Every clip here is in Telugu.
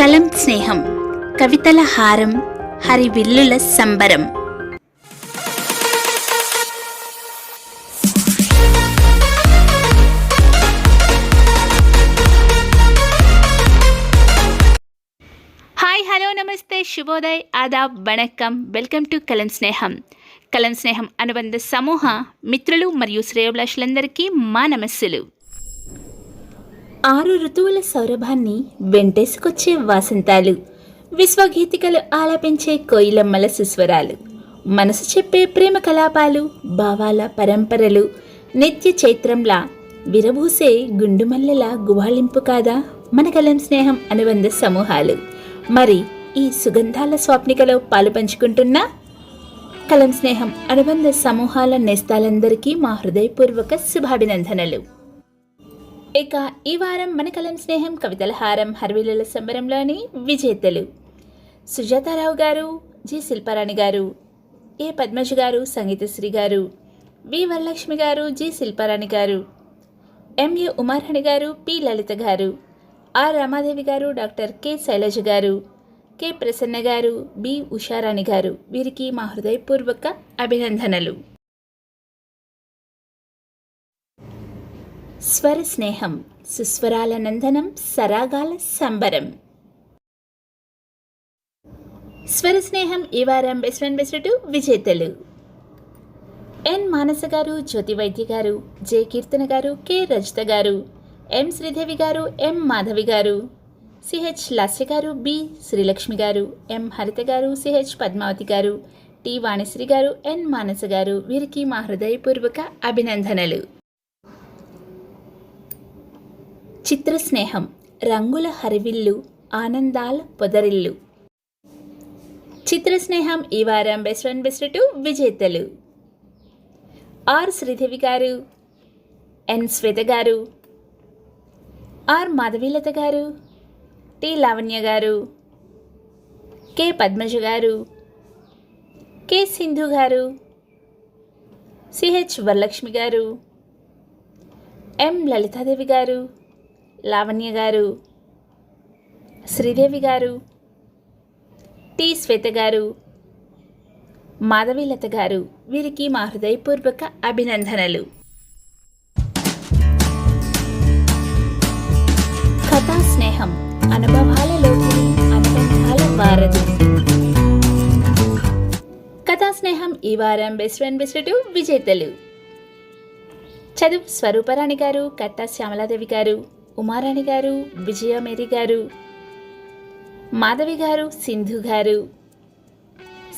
కలం స్నేహం కవితల హారం హరివిల్లుల సంబరం హాయ్ హలో నమస్తే శుభోదయ్ ఆదాబ్ వణక్కం వెల్కమ్ టు కలం స్నేహం కలం స్నేహం అనుబంధ సమూహ మిత్రులు మరియు శ్రేయోభిలాషులందరికీ మా నమస్సులు. ఆరు ఋతువుల సౌరభాన్ని వెంటేసుకొచ్చే వాసంతాలు విశ్వగీతికలు ఆలపించే కోయిలమ్మల సుస్వరాలు మనసు చెప్పే ప్రేమ కలాపాలు భావాల పరంపరలు నిత్య చైత్రంలా విరబూసే గుండుమల్లెల గువాళింపు కాదా మన కలం స్నేహం అనుబంధ సమూహాలు. మరి ఈ సుగంధాల స్వాప్నికలో పాలు పంచుకుంటున్నా కలం స్నేహం అనుబంధ సమూహాల నేస్తాలందరికీ మా హృదయపూర్వక శుభాభినందనలు. ఇక ఈ వారం మన కలం స్నేహం కవితల హారం హర్విలుల సంబరంలోని విజేతలు. సుజాతారావు గారు జి. శిల్పారాణి గారు ఏ. పద్మజ గారు సంగీతశ్రీ గారు వి. వరలక్ష్మి గారు జి. శిల్పారాణి గారు ఎంఏ ఉమారాణి గారు పి. లలిత గారు ఆర్. రమాదేవి గారు డాక్టర్ కె. శైలజ గారు కె ప్రసన్న గారు బి ఉషారాణి గారు. వీరికి మా హృదయపూర్వక అభినందనలు. స్వర స్నేహం సుస్వరాల నందనం సరాగాల సంబరం. స్వర స్నేహం ఈ వారం బెస్ట్ వన్ బెస్ట్ టూ విజేతలు. ఎన్ మానస గారు జ్యోతి వైద్య గారు జె కీర్తన గారు కె రజిత గారు ఎం శ్రీదేవి గారు ఎం మాధవి గారు. సిహెచ్ లస్య గారు బి శ్రీలక్ష్మి గారు ఎం హరిత గారు సిహెచ్ పద్మావతి గారు టి వాణిశ్రీ గారు ఎన్ మానస గారు వీరికి మా హృదయపూర్వక అభినందనలు. చిత్ర స్నేహం రంగుల హరివిల్లు ఆనందాల పొదరిల్లు. చిత్ర స్నేహం ఈ వారం బెస్ట్ వన్ బెస్ట్ టూ విజేతలు. ఆర్ శ్రీదేవి గారు ఎన్ శ్వేత గారు ఆర్ మాధవీలత గారు టి లావణ్య గారు కె పద్మజ గారు కె సింధు గారు సిహెచ్ వరలక్ష్మి గారు ఎం లలితాదేవి గారు లావణ్య గారు శ్రీదేవి గారు టి శ్వేత గారు మాధవీలత గారు. వీరికి మా హృదయపూర్వక అభినందనలు. అనుబంధాల కథా స్నేహం ఈ వారం బెస్ట్ ఫ్రెండ్ బెస్ట్ విజేతలు. చదువు స్వరూపరాణి గారు కట్టా శ్యామలాదేవి గారు ఉమారాణి గారు విజయమేరి గారు మాధవి గారు సింధు గారు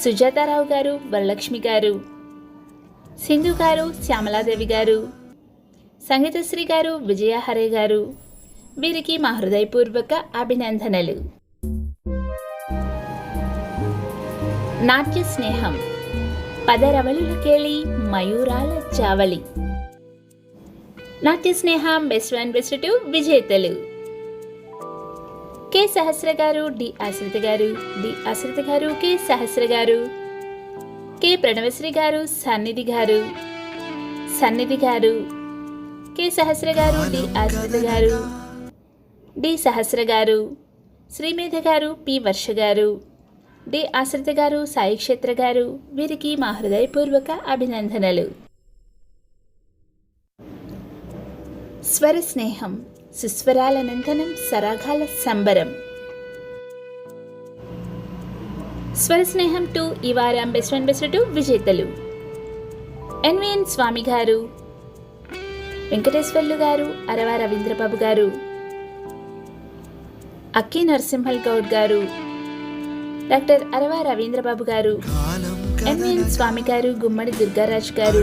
సుజాతారావు గారు వరలక్ష్మి గారు సింధు గారు శ్యామలాదేవి గారు సంగీతశ్రీ గారు విజయహరే గారు వీరికి మా హృదయపూర్వక అభినందనలు. నాట్య స్నేహం పదరవళులకేళి మయూరాల చావళి. నాట్య స్నేహం బెస్ట్ వన్ బెస్ట్ టూ విజేతలు. కె. సహస్ర గారు డి. ఆశ్రిత గారు డి. ఆశ్రిత గారు కె. సహస్ర గారు కె. ప్రణవశ్రీ గారు సన్నిధి గారు సన్నిధి గారు కె. సహస్ర గారు డి. ఆశ్రిత గారు డి. సహస్ర గారు శ్రీమేధ గారు పి. వర్ష గారు డి ఆశ్రిత గారు సాయి క్షేత్ర గారు వీరికి మా హృదయపూర్వక అభినందనలు. స్వర స్నేహం సుస్వరాల నందనం సరాగాల సంబరం. స్వర స్నేహం టు ఈ వారం బెస్ట్ వన్ బెస్ట్ టూ విజేతలు. ఎన్విఎన్ స్వామి గారు వెంకటేశ్వర్లు గారు అరవ రవీంద్రబాబు గారు అక్కి నరసింహల్ గౌడ్ గారు డాక్టర్ అరవ రవీంద్రబాబు గారు ఎంవిఎన్ స్వామి గారు గుమ్మడి దుర్గారాజ్ గారు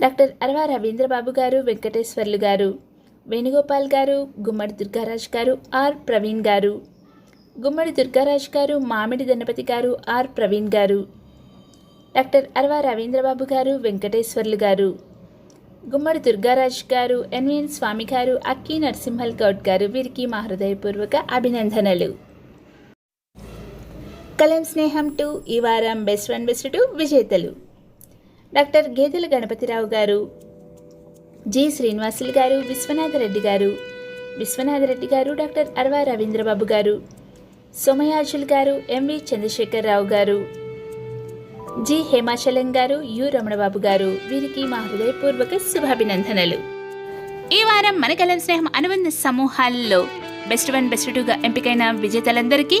డాక్టర్ అరవ రవీంద్రబాబు గారు వెంకటేశ్వర్లు గారు వేణుగోపాల్ గారు గుమ్మడి దుర్గారాజ్ గారు ఆర్ ప్రవీణ్ గారు గుమ్మడి దుర్గారాజ్ గారు మామిడి గణపతి గారు ఆర్ ప్రవీణ్ గారు డాక్టర్ అరవ రవీంద్రబాబు గారు వెంకటేశ్వర్లు గారు గుమ్మడి దుర్గారాజ్ గారు ఎన్విఎన్ స్వామి గారు అక్కి నరసింహల్ గౌడ్ గారు వీరికి మా హృదయపూర్వక అభినందనలు. కలం స్నేహం టూ ఈ వారం బెస్ట్ వన్ బెస్ట్ టూ విజేతలు. డాక్టర్ గేదెల గణపతిరావు గారు జి శ్రీనివాసులు గారు విశ్వనాథరెడ్డి గారు విశ్వనాథరెడ్డి గారు డాక్టర్ అరవా రవీంద్రబాబు గారు సోమయాజుల్ గారు ఎంవి చంద్రశేఖరరావు గారు జి హేమాచలం గారు యు రమణబాబు గారు వీరికి మా హృదయపూర్వక శుభాభినందనలు. ఈ వారం మన కలం స్నేహం అనుబంధ సమూహాల్లో బెస్ట్ వన్ బెస్ట్ టూగా ఎంపికైన విజేతలందరికీ